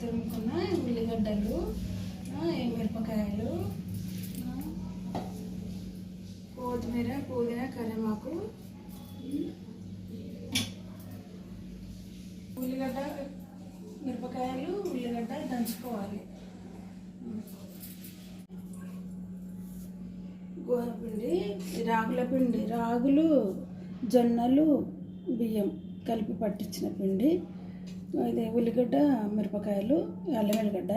తురుముకున్న ఉల్లిగడ్డలు మిరపకాయలు కొత్తిమీర పుదీనా కరివేపాకు ఉల్లిగడ్డ మిరపకాయలు ఉల్లిగడ్డ దంచుకోవాలి. గోధుమపిండి రాగుల పిండి రాగులు జొన్నలు బియ్యం కలిపి పట్టించిన పిండి. ఇది ఉల్లిగడ్డ మిరపకాయలు అల్లం వెల్లిగడ్డ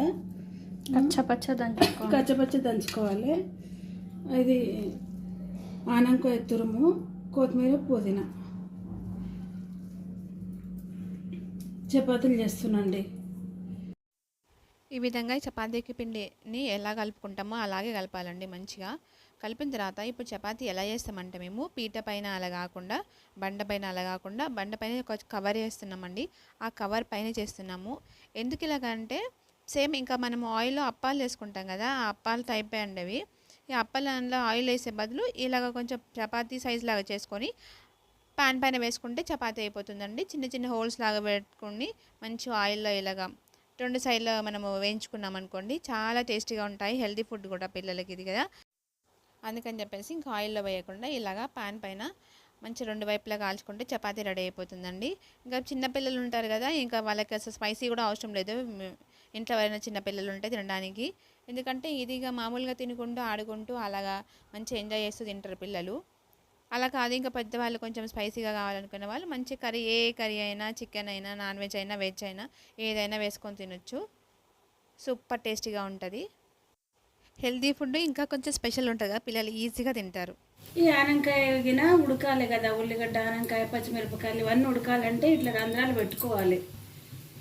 పచ్చ పచ్చ దంచుకో. కచ్చపచ్చ దంచుకోవాలి. ఇది ఆనంకాయ తురుము కొత్తిమీర పుదీనా. చపాతీలు చేస్తున్నాండి. ఈ విధంగా ఈ చపాతీకి పిండిని ఎలా కలుపుకుంటామో అలాగే కలపాలండి మంచిగా. కలిపిన తర్వాత ఇప్పుడు చపాతీ ఎలా చేస్తామంటే మేము పీట పైన అలా కాకుండా బండ పైన అలా కాకుండా బండ పైన ఒక కవర్ చేస్తున్నామండి. ఆ కవర్ పైన చేస్తున్నాము. ఎందుకు ఇలాగంటే సేమ్ ఇంకా మనం ఆయిల్లో అప్పాలు చేసుకుంటాం కదా ఆ అప్పాలు టైప్ అండి అవి. ఈ అప్పాలలో ఆయిల్ వేసే బదులు ఇలాగ కొంచెం చపాతీ సైజ్ లాగా చేసుకొని పాన్ పైన వేసుకుంటే చపాతీ అయిపోతుందండి. చిన్న చిన్న హోల్స్ లాగా పెట్టుకుని మంచి ఆయిల్లో ఇలాగా రెండు సైడ్లో మనము వేయించుకున్నాం అనుకోండి చాలా టేస్టీగా ఉంటాయి. హెల్తీ ఫుడ్ కూడా పిల్లలకి ఇది కదా. అందుకని చెప్పేసి ఇంకా ఆయిల్లో వేయకుండా ఇలాగా పాన్ పైన మంచి రెండు వైపులా కాల్చుకుంటే చపాతీ రెడీ అయిపోతుందండి. ఇంకా చిన్నపిల్లలు ఉంటారు కదా ఇంకా వాళ్ళకి అసలు స్పైసీ కూడా అవసరం లేదు. ఇంట్లో ఎవరైనా చిన్న పిల్లలు ఉంటే తినడానికి. ఎందుకంటే ఇదిగా మామూలుగా తినుకుంటూ ఆడుకుంటూ అలాగా మంచి ఎంజాయ్ చేస్తూ తింటారు పిల్లలు. అలా కాదు ఇంకా పెద్దవాళ్ళు కొంచెం స్పైసీగా కావాలనుకునే వాళ్ళు మంచి కర్రీ ఏ కర్రీ అయినా చికెన్ అయినా నాన్ వెజ్ అయినా వెజ్ అయినా ఏదైనా వేసుకొని తినొచ్చు. సూపర్ టేస్టీగా ఉంటుంది. హెల్తీ ఫుడ్ ఇంకా కొంచెం స్పెషల్ ఉంటుంది కదా పిల్లలు ఈజీగా తింటారు. ఈ ఆనంకాయ గిన ఉడకాలి కదా ఉల్లిగడ్డ ఆనంకాయ పచ్చిమిరపకాయలు ఇవన్నీ ఉడకాలంటే ఇట్లా రంధ్రాలు పెట్టుకోవాలి.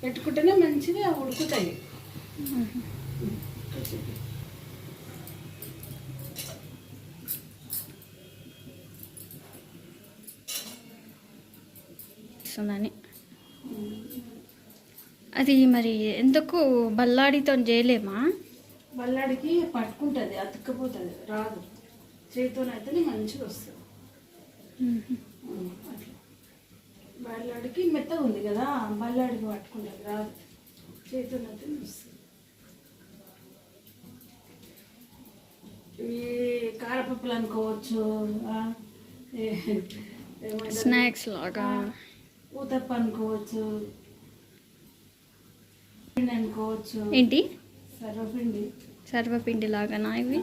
పెట్టుకుంటేనే మంచిగా ఉడుకుతాయి. వస్తుందని అది మరి ఎందుకు బల్లాడితో చేయలేమా? బల్లాడికి పట్టుకుంటుంది అతుక్కపోతుంది రాదు. చేతితోనైతేనే మంచిగా వస్తుంది. అట్లా. బల్లాడికి మెత్తగా ఉంది కదా బల్లాడికి పట్టుకుంటుంది రాదు. చేతితోనైతేనే వస్తుంది. ఇవి కారపప్పులు అనుకోవచ్చు? స్నాక్స్ లాగా. ఊతప్ప అనుకోవచ్చు అనుకోవచ్చు. ఏంటి? సర్వపిండి. సర్వపిండి లాగానా ఇవి?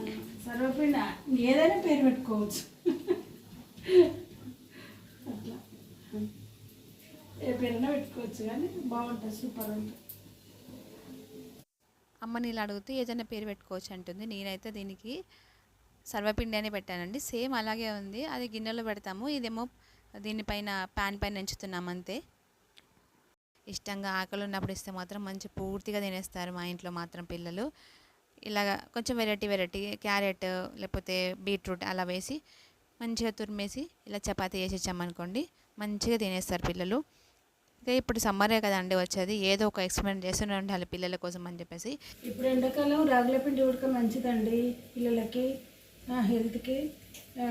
సర్వపిండి ఏదైనా పేరు పెట్టుకోవచ్చు. అట్లా. ఏ పేరైనా పెట్టుకోవచ్చు కానీ బాగుంటుంది సూపర్ ఉంటుంది. అమ్మని ఇలా అడిగితే ఏదైనా పేరు పెట్టుకోవచ్చు అంటుంది. నేనైతే దీనికి సర్వపిండి అని పెట్టానండి. సేమ్ అలాగే ఉంది. అది గిన్నెలో పెడతాము. ఇదేమో దీనిపైన ప్యాన్ పైన ఎంచుతున్నాం అంతే. ఇష్టంగా ఆకలి ఉన్నప్పుడు ఇస్తే మాత్రం మంచి పూర్తిగా తినేస్తారు మా ఇంట్లో మాత్రం పిల్లలు. ఇలాగ కొంచెం వెరైటీ వెరైటీ క్యారెట్ లేకపోతే బీట్రూట్ అలా వేసి మంచిగా తురిమేసి ఇలా చపాతీ చేసి ఇచ్చామనుకోండి మంచిగా తినేస్తారు పిల్లలు. ఇంకా ఇప్పుడు సమ్మరే కదండి వచ్చేది ఏదో ఒక ఎక్స్పెరిమెంట్ చేస్తూనే ఉండాలి పిల్లల కోసం అని చెప్పేసి. ఇప్పుడు ఎండాకాలం రాగుల పిండి ఉడక మంచిదండి పిల్లలకి హెల్త్కి.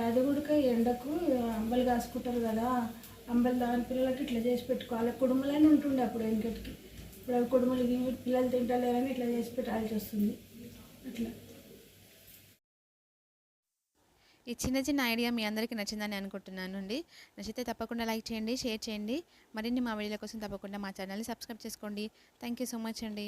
అది ఉడక ఎండకు అంబలు కాసుకుంటారు కదా అంబలు దాని పిల్లలకి ఇట్లా చేసి పెట్టుకోవాలి కుడుములని ఉంటుండే అప్పుడు వెనకటికి ఇప్పుడు అవి కుడుములు గివి పిల్లలు తింటలేరని ఇట్లా చేసి పెట్టాల్సి వస్తుంది. అట్లా. ఈ చిన్న చిన్న ఐడియా మీ అందరికీ నచ్చిందని అనుకుంటున్నాను అండి. నచ్చితే తప్పకుండా లైక్ చేయండి షేర్ చేయండి. మరిన్ని మా వీడియోల కోసం తప్పకుండా మా ఛానల్ని సబ్స్క్రైబ్ చేసుకోండి. థ్యాంక్ యూ సో మచ్ అండి.